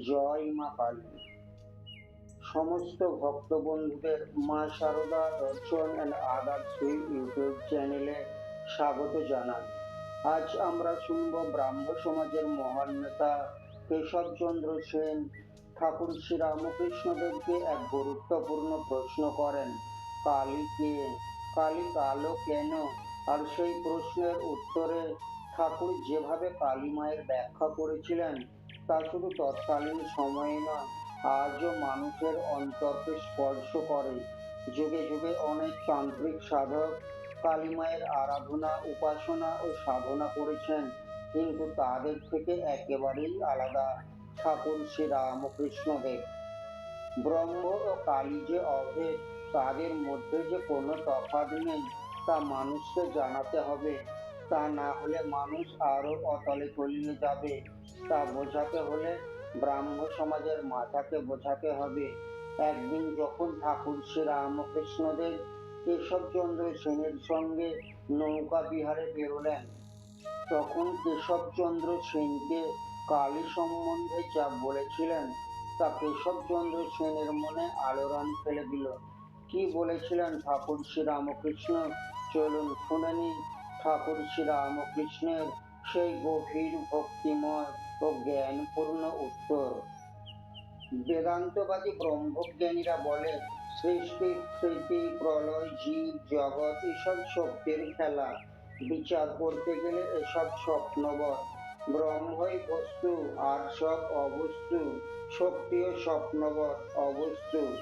জয় মা কালী সমস্ত ভক্ত বন্ধুদের মা সারদা দর্শন অ্যান্ড আদার শ্রী ইউটিউব চ্যানেলে স্বাগত জানান আজ আমরা শুনব ব্রাহ্ম সমাজের মহান নেতা কেশবচন্দ্র সেন। ঠাকুর শ্রী রামকৃষ্ণদেবকে এক গুরুত্বপূর্ণ প্রশ্ন করেন, কালী কে? কালী কালো কেন? আর সেই প্রশ্নের উত্তরে ঠাকুর যেভাবে কালী মায়ের ব্যাখ্যা করেছিলেন তা শুধু তৎকালীন সময়ে নয়, আজও মানুষের অন্তরকে স্পর্শ করে। যুগে যুগে অনেক তান্ত্রিক সাধক কালী মায়ের আরাধনা, উপাসনা ও সাধনা করেছেন, কিন্তু তাদের থেকে একেবারেই আলাদা। ঠাকুর শ্রী রামকৃষ্ণদেব ব্রহ্ম ও কালী যে অভেদ, তাদের মধ্যে যে কোনো তফাৎ নেই, তা মানুষকে জানাতে হবে। তা না হলে মানুষ আরও অতলে তলিয়ে যাবে। তা বোঝাতে হলে ব্রাহ্ম সমাজের মাথাকে বোঝাতে হবে। একদিন যখন ঠাকুর শ্রী রামকৃষ্ণদেব কেশবচন্দ্র সেনের সঙ্গে নৌকা বিহারে বেরোলেন, তখন কেশবচন্দ্র সেনকে কালী সম্বন্ধে যা বলেছিলেন, তা কেশবচন্দ্র সেনের মনে আলোড়ন ফেলে দিল। কি বলেছিলেন ঠাকুর শ্রী রামকৃষ্ণ চলুন শুনে ঠাকুর শ্রী রামকৃষ্ণের সেই গভীর ভক্তিময় ও জ্ঞানপূর্ণ উত্তর। বেদান্তবাদী ব্রহ্মজ্ঞানীরা বলে, সৃষ্টি, স্মৃতি, প্রলয়, জীব, জগৎ, এসব শক্তির খেলা। বিচার করতে গেলে এসব স্বপ্নবৎ। ব্রহ্মই বস্তু, আর সব অবস্তু। শক্তিও স্বপ্নবৎ অবস্তু।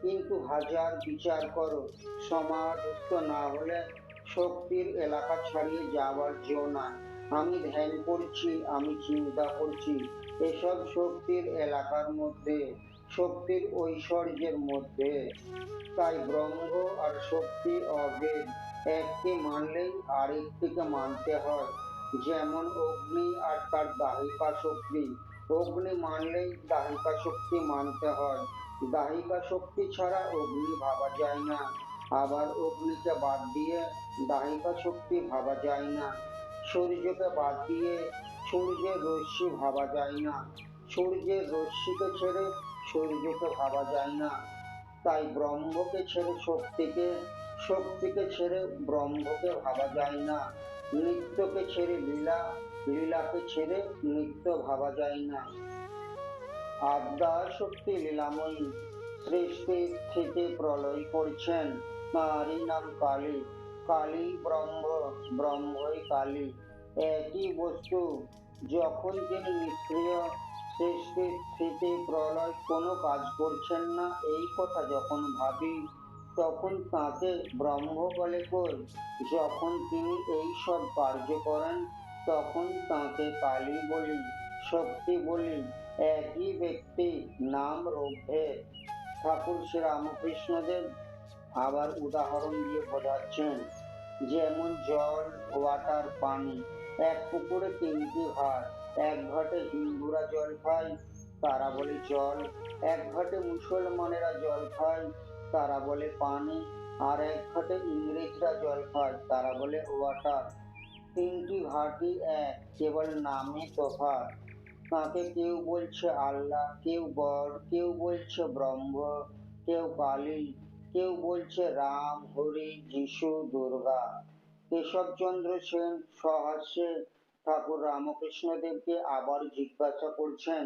কিন্তু হাজার বিচার করো, সমাধিস্থ না হলে শক্তির এলাকা ছাড়িয়ে যাওয়ার জো নাই। আমি ধ্যান করছি, আমি চিন্তা করছি। এসব শক্তির এলাকার মধ্যে, শক্তির ঐশ্বর্যের মধ্যে। তাই ব্রহ্ম আর শক্তি অভেদ একটি মানলেই আরেকটিকে মানতে হয়। যেমন অগ্নি আর তার দাহিকা শক্তি। অগ্নি মানলেই দাহিকা শক্তি মানতে হয়। দাহিকা শক্তি ছাড়া অগ্নি ভাবা যায় না। আবার অগ্নিকে বাদ দিয়ে দাহিকা শক্তি ভাবা যায় না। সূর্যকে বাদ দিয়ে সূর্যের রশ্মি ভাবা যায় না। সূর্যের রশ্মিকে ছেড়ে সূর্যকে ভাবা যায় না। তাই ব্রহ্মকে ছেড়ে শক্তিকে শক্তিকে ছেড়ে ব্রহ্মকে ভাবা যায় না। নিত্যকে ছেড়ে লীলা, লীলাকে ছেড়ে নিত্য ভাবা যায় না। আদ্যা শক্তি লীলাময়ী, সৃষ্টি থেকে প্রলয় করছেন। তাঁরই নাম কালী। কালী ব্রহ্ম, ব্রহ্মই কালী। একই বস্তু, যখন তিনি নিষ্ক্রিয়, সৃষ্টি স্থিতি প্রলয় কোনো কাজ করছেন না। এই কথা যখন ভাবি, তখন তাকে ব্রহ্ম বলে কই। যখন তিনি এই সব কার্য করেন, তখন তাকে কালী বলি, শক্তি বলি। একই ব্যক্তি নাম রূপভেদ ঠাকুর শ্রী রামকৃষ্ণদেব আবার উদাহরণ দিয়ে বোঝাচ্ছেন যেমন জল, ওয়াটার, পানি। এক পুকুরে তিনটি ঘাট এক ঘাটে হিন্দুরা জল খায়, তারা বলে জল। এক ঘাটে মুসলমানেরা জল খায়, তারা বলে পানি। আর এক ঘাটে ইংরেজরা জল খায়, তারা বলে ওয়াটার। তিনটি ঘাটই এক, কেবল নামে তফাৎ তাকে কেউ বলছে আল্লাহ, কেউ বর কেউ বলছে ব্রহ্ম, কেউ কালী কেউ বলছে, রাম, হরি, যিশু, দুর্গা। কেশবচন্দ্র সেন সহাস্যে ঠাকুর রামকৃষ্ণদেবকে আবার জিজ্ঞাসা করছেন,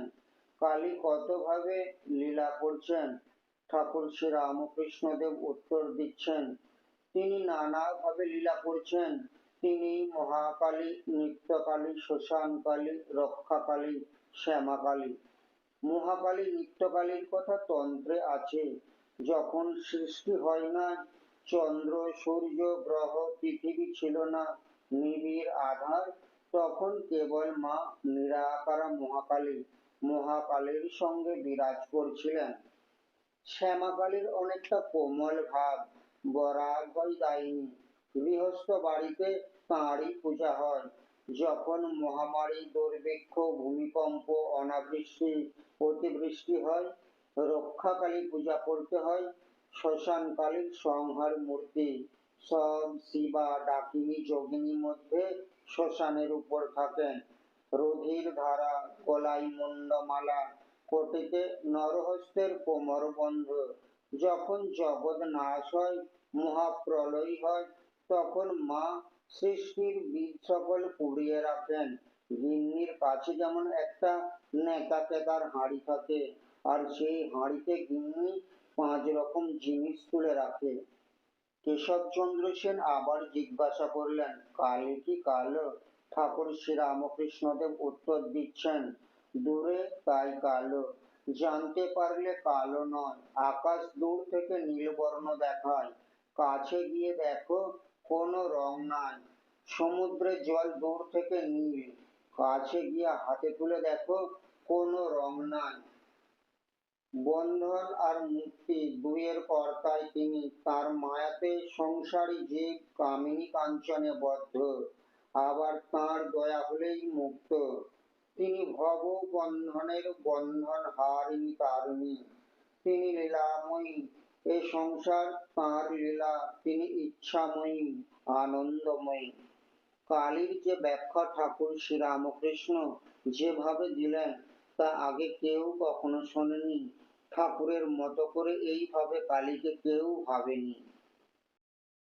কালী কতভাবে লীলা করছেন? ঠাকুর শ্রী রামকৃষ্ণদেব উত্তর দিচ্ছেন, তিনি নানাভাবে লীলা করছেন। তিনি মহাকালী, নিত্যকালী, শ্মশানকালী, রক্ষাকালী, শ্যামাকালী। মহাকালী, নিত্যকালীর কথা তন্ত্রে আছে। যখন সৃষ্টি হয় না, চন্দ্র, সূর্য, গ্রহ, পৃথিবী ছিল না, নিবিড় আধার, তখন কেবল মা নিরাকারা মহাকালী, মহাকালীর সঙ্গে বিরাজ করছিলেন। শ্যামাকালীর অনেকটা কোমল ভাব হয় দায়িনী, গৃহস্থ বাড়িতে তাঁরই পূজা হয়। যখন মহামারী, দুর্ভিক্ষ, ভূমিকম্প, অনাবৃষ্টি, অতিবৃষ্টি হয় রক্ষাকালী পূজা করতে হয়। শ্মশানকালীর সংহার মূর্তি, সব শিবা, ডাকিনী যোগিনী মধ্যে শ্মশানের উপর থাকেন। রুধির ধারা, কলাই মুন্ডমালা, কোটিতে নরহস্তের কোমর বন্ধ। যখন জগৎ নাশ হয়, মহাপ্রলয় হয়, তখন মা সৃষ্টির বীজ সকল কুড়িয়ে রাখেন। গিন্নির কাছে যেমন একটা নেকা কেকার হাঁড়ি থাকে আর সেই হাঁড়িতে গিন্নি পাঁচ রকম জিনিস তুলে রাখে। কেশবচন্দ্র সেন আবার জিজ্ঞাসা করলেন, কালে কি কালো ঠাকুর শ্রীরামকৃষ্ণদেব উত্তর দিচ্ছেন? দূরে তাই কালো। জানতে পারলে কালো নয়। আকাশ দূর থেকে নীলবর্ণ দেখায়। কাছে গিয়ে দেখো, কোনো রং নাই। সমুদ্রের জল দূর থেকে নীল। কাছে গিয়ে হাতে তুলে দেখো, কোনো রং নাই। বন্ধন আর মুক্তি দুইয়ের কর্তাই তিনি। তার মায়াতে সংসারী জীব কামিনী কাঞ্চনে বদ্ধ, আবার তার দয়া হলেই মুক্ত। তিনি ভব বন্ধনের বন্ধন হারিনি তারিণী তিনি লীলাময়ী, এ সংসার তাঁর লীলা। তিনি ইচ্ছাময়ী, আনন্দময়ী। কালীর যে ব্যাখ্যা ঠাকুর শ্রীরামকৃষ্ণ যেভাবে দিলেন, তা আগে কেউ কখনো শোনেনি ঠাকুরের মতো করে এইভাবে কালীকে কেউ ভাবেনি।